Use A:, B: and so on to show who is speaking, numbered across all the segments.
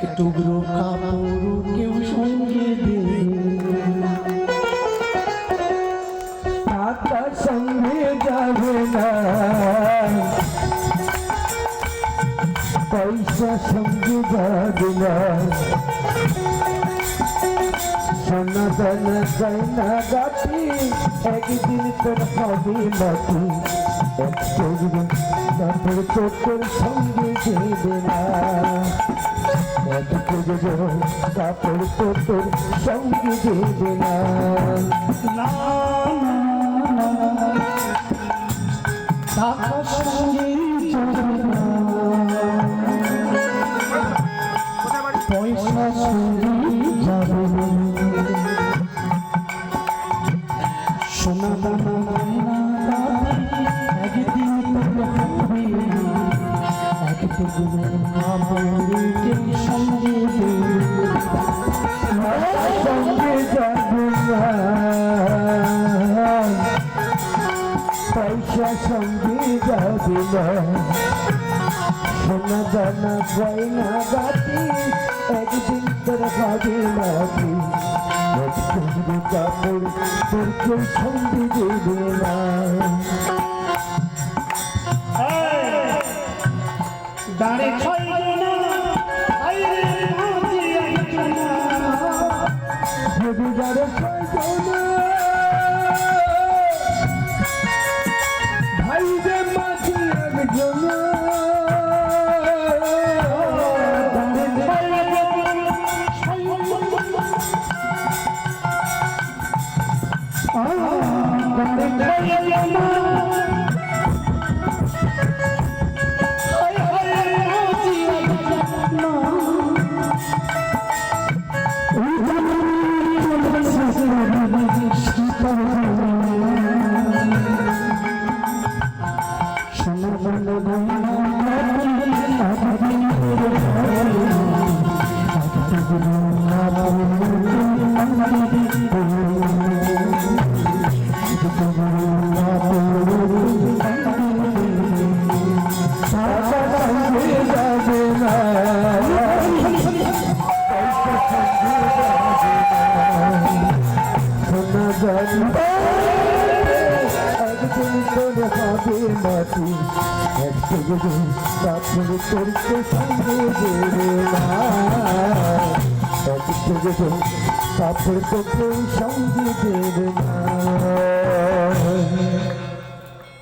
A: টুকরো কাপড় কেউ সঙ্গে দেবে টাকা সঙ্গে যাবে না। পয়সা সঙ্গে যাবে না। সোনা দানা গয়না গাটি একদিন তোর হবে মাটি। এক চোখবে তারপর তোর সঙ্গে কাপড় তোর সঙ্গে দেবে না পয়সা সঙ্গে যাবে সোনা দানা গয়না গাটি একদিন তোর নাকি একটু কাপড় তোর কেউ সঙ্গে দেবে না
B: দাঁড়ে ছয় জনা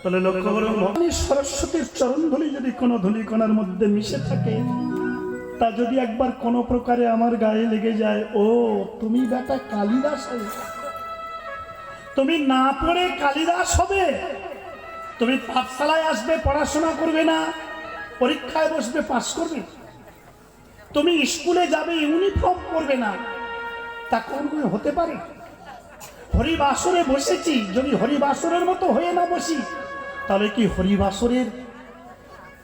B: তাহলে লক্ষ্য করুন ভবানী সরস্বতীর চরণ ধুলি যদি কোনো ধুলিকণার মধ্যে মিশে থাকে, তা যদি একবার কোনো প্রকারে আমার গায়ে লেগে যায়, ও, তুমি বেটা কালিদাস হবে। তুমি না পড়ে কালিদাস হবে? তুমি পাঠশালায় আসবে, পড়াশোনা করবে না, পরীক্ষায় বসবে পাস করবে। তুমি স্কুলে যাবে, ইউনিফর্ম পরবে না। তা কোন হতে পারে? হরিবাসরে বসেছি, যদি হরিবাসরের মতো হয়ে না বসি, তাহলে কি হরিবাসরের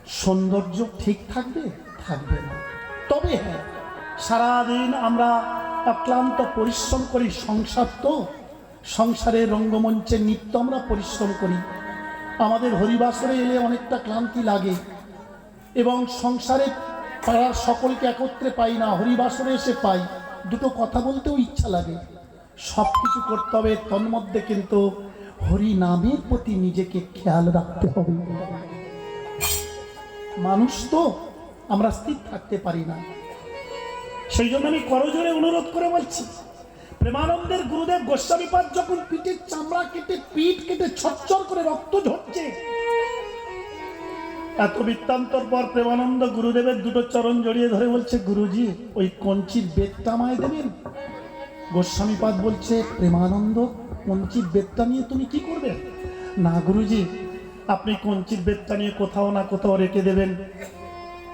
B: সৌন্দর্য ঠিক থাকবে? থাকবে না। তবে হ্যাঁ সারাদিন আমরা অক্লান্ত পরিশ্রম করি, সংসার তো। সংসারের রঙ্গমঞ্চে নিত্য আমরা পরিশ্রম করি। আমাদের হরিবাসরে এলে অনেকটা ক্লান্তি লাগে। এবং সংসারে পাড়ার সকলকে একত্রে পাই না, হরিবাসরে এসে পাই। দুটো কথা বলতেও ইচ্ছা লাগে। সব কিছু করতে হবে, তন্মধ্যে কিন্তু হরি নামের প্রতি নিজেকে খেয়াল রাখতে হবে। মানুষ তো আমরা স্থির থাকতে পারি না। সেই জন্য আমি করজোরে অনুরোধ করে বলছি প্রেমানন্দের গুরুদেব গোস্বামীপাদ যখন পিঠের চামড়া কেটে, পিঠ কেটে ছচ্চর করে রক্ত ঝরছে, এত বৃত্তান্তর পর প্রেমানন্দ গুরুদেবের দুটো চরণ জড়িয়ে ধরে বলছে, গুরুজি, ওই কঞ্চির বেদটা আমায় দেবেন? গোস্বামীপাদ বলছে, প্রেমানন্দ, কঞ্চির বেদটা নিয়ে তুমি কি করবে? না, গুরুজি, আপনি কঞ্চির বেদটা নিয়ে কোথাও না কোথাও রেখে দেবেন।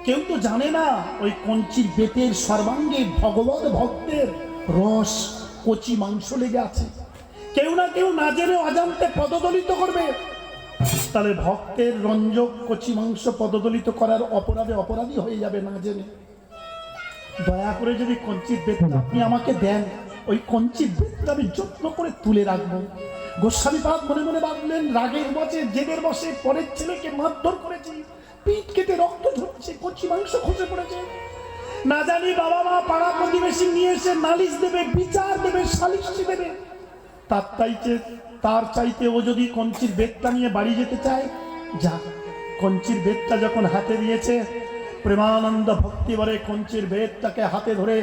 B: কেউ তো জানে না, ওই কঞ্চির বেতের সর্বাঙ্গে ভগবত ভক্তের রস কচি মাংস লেগে আছে। কেউ না কেউ না জেনে অজান্তে পদদলিত করবে। তাহলে ভক্তের রঞ্জক কচি মাংস পদদলিত করার অপরাধে অপরাধী হয়ে যাবে না জেনে। দয়া করে যদি কঞ্চিত বেতটা আপনি আমাকে দেন, ওই কঞ্চিত বেতটা আমি যত্ন করে তুলে রাখব। গোস্বামী পাদ মনে মনে ভাবলেন, রাগের বসে জেদের বসে পরের ছেলেকে মারধর করেছি। পিঠ কেটে রক্ত ঝরছে, কচি মাংস খসে পড়েছে। না জানি বাবা মা পাড়া প্রতিবেশী নিয়ে এসে নালিশ দেবে, বিচার দেবে, সালিশি দেবে। তার চাইতে তার চাইতে ও যদি কঞ্চির বেগটা নিয়ে বাড়ি যেতে চায়, যা, কঞ্চির বেদটা যখন হাতে দিয়েছে প্রেমানন্দ ভক্তি বলে কঞ্চির বেদটাকে হাতে ধরে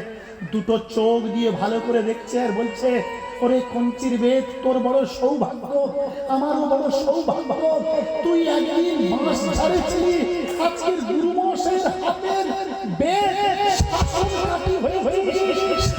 B: দুটো চোখ দিয়ে ভালো করে দেখছে আর বলছে, ওরে কঞ্চির বেদ তোর বড় সৌভাগ্য, আমারও বড় সৌভাগ্য। তুই একদিন আজকের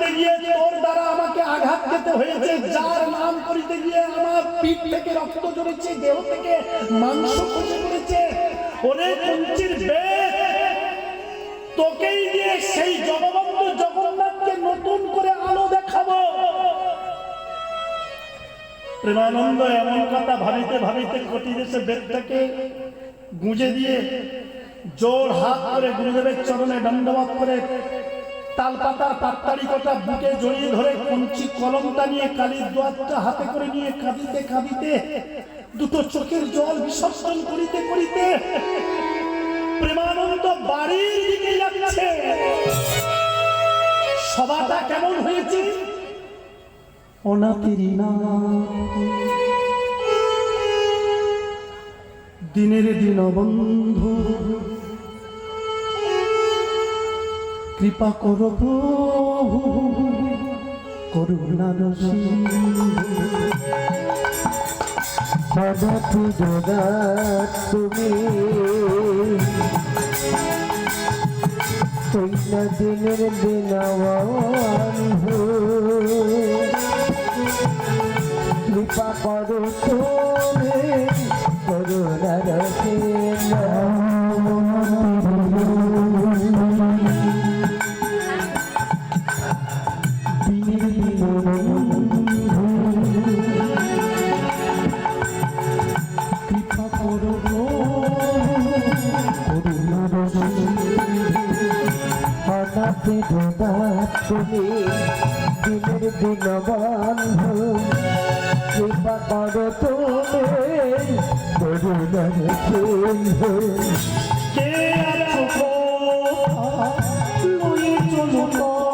B: করিতে গিয়ে তোর দ্বারা আমাকে আঘাত খেতে হয়েছে। যার নাম করিতে গিয়ে আমার পিঠ থেকে রক্ত ঝরেছে দেহ থেকে মাংস খসে পড়েছে। ওরে কুঞ্চির বেদ, তোকেই দিয়ে সেই জগবন্ধু জগন্নাথকে নতুন করে আলো দেখাবো। প্রেমানন্দ এমন কথা ভাবিতে ভাবিতে কোটি দেশে বেদটাকে গুঁজে দিয়ে জোর হাত করে গুরুদেবের চরণে দণ্ডবাদ করে তাল পাতার পাত্তারি বুকে জড়িয়ে ধরে কঞ্চি কলমটা নিয়ে কালির দোয়াতটা হাতে করে নিয়ে কাঁদিতে কাঁদিতে, দুটো চোখের জল বিসর্জন করিতে করিতে প্রেমানন্দ বাড়ির দিকে যাচ্ছে। সভাটা কেমন হয়েছে? অনাতিরি না। দিনের দিন বন্ধু কৃপা করো প্রভু করুণা
A: সদাপি জগৎ তুমি। কইন দিনের দিনবান কৃপা করো তুমি তুমি দিনের দিন বন্ধু কৃপা করো তুমি করুণার সিন্ধু
B: কে আছো লয়ে চলো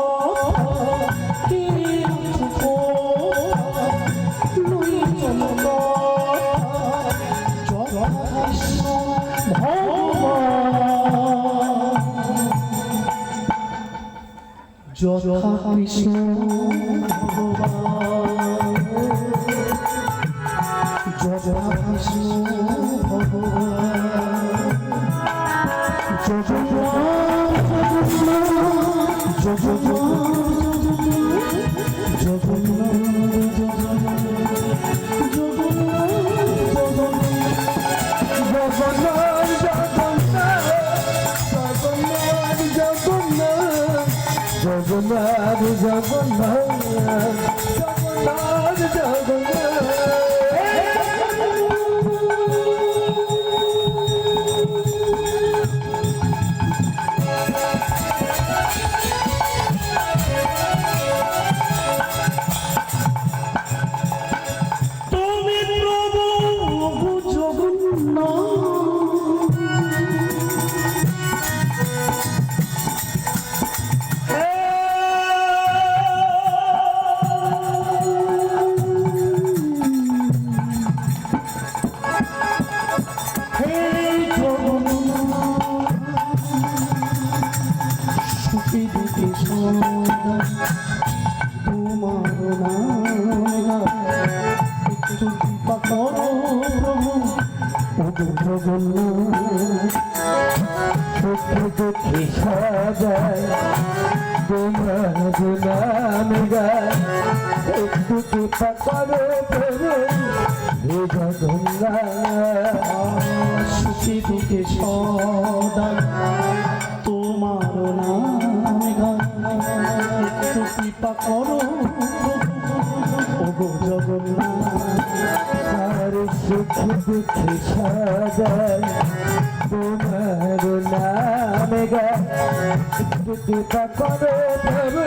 B: 好好，你辛。
A: জগন্নাথ জগন্নাথ
B: গান গান একটু কৃপা করো করো
A: হে জগন্না সুখী দিকে সদা। তোমার নাম গান একটু কৃপা করো
B: ওগো জগন্না
A: আর সুখী দিকে সদা তোমার নাম গান একটু কৃপা করো করো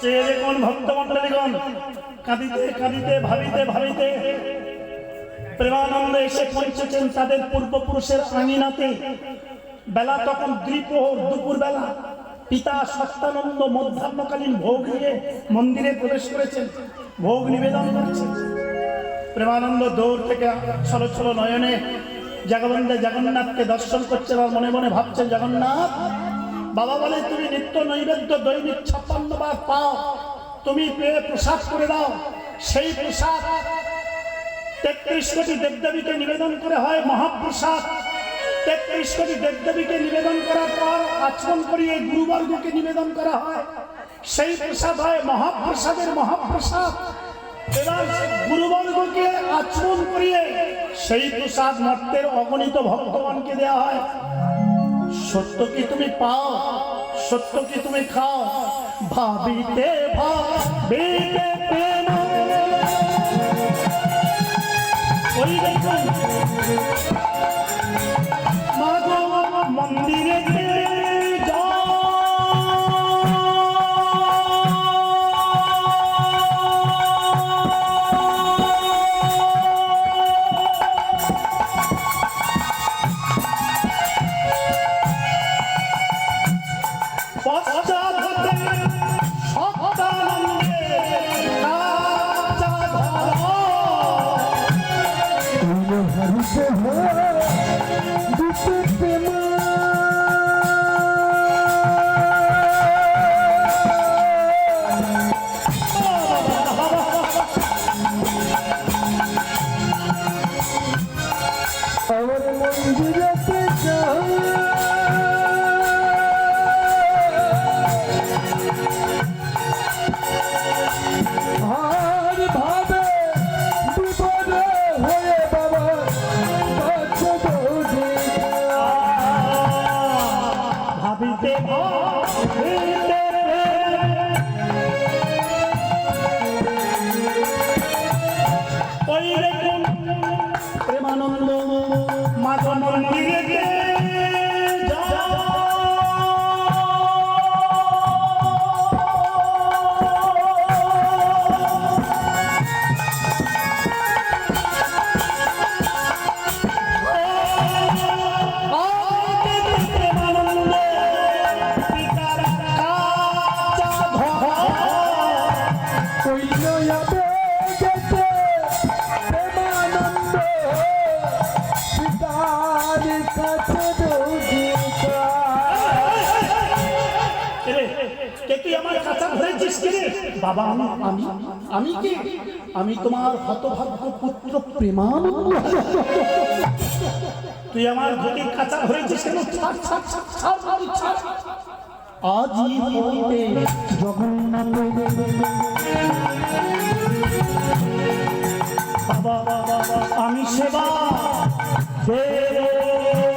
B: চেয়ে দেখুন ভক্তমণ্ডলীগণ কাঁদিতে কাঁদিতে ভাবিতে ভাবিতে। প্রেমানন্দে এসে পৌঁছেছেন তাদের পূর্বপুরুষের আঙিনাতে। বেলা তখন দ্বিপ্রহর দুপুর বেলা পিতা সত্যানন্দ মধ্যাহ্নকালীন ভোগ নিয়ে মন্দিরে প্রবেশ করেছেন। ভোগ নিবেদন করেছেন। প্রেমানন্দ দৌড় থেকে ছলো ছলো নয়নে জগবন্ধে জগন্নাথকে দর্শন করছেন আর মনে মনে ভাবছেন, জগন্নাথ, বাবা বলে তুমি নিত্য নৈবেদ্য দৈনিক ছাপ্পান্ন বার পাও। তুমি পেয়ে প্রসাদ করে দাও। সেই প্রসাদ তেত্রিশ দেবদেবীকে নিবেদন করে হয় মহাপ্রসাদ। তেত্রিশ দেবদেবীকে নিবেদন করার পর আচরণ করিয়ে গুরুবর্গকে নিবেদন করা হয়। সেই প্রসাদ হয় মহাপ্রসাদের মহাপ্রসাদ। এবার গুরুবর্গকে আচরণ করিয়ে সেই প্রসাদ মর্তের অগণিত ভক্তগণকে দেওয়া হয়। সত্য কি তুমি পাও? সত্য কি তুমি খাও? ভাবিতে ভাবিতে মন্দিরে
A: Thank
B: you. কে তুই আমার কাঁচা ধরেছিস কে? বাবা, আমি আমি আমি কি? আমি তোমার হতভাগ্য পুত্র প্রেমান তুই আমার ঘটির কাঁচা ধরেছিস কেন? ছাড় ছাড় ছাড় ছাড় ছাড় ছাড়। আজই হইবে জগন্নাথ।
A: বাবা, আমি সেবা দেব।